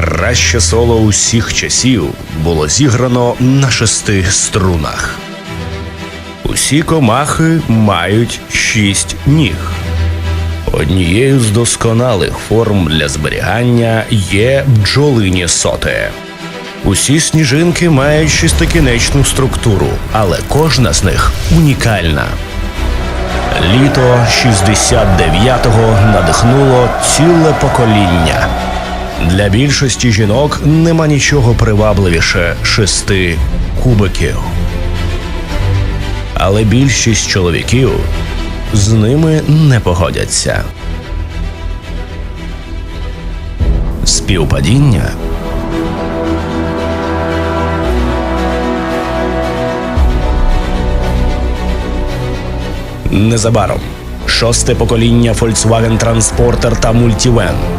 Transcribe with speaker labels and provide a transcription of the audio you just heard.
Speaker 1: Краще соло усіх часів було зіграно на шести струнах. Усі комахи мають шість ніг. Однією з досконалих форм для зберігання є бджолині соти. Усі сніжинки мають шестикінечну структуру, але кожна з них унікальна. Літо 69-го надихнуло ціле покоління. Для більшості жінок нема нічого привабливіше шести кубиків. Але більшість чоловіків з ними не погодяться. Співпадіння Незабаром шосте покоління Volkswagen Transporter та Multivan.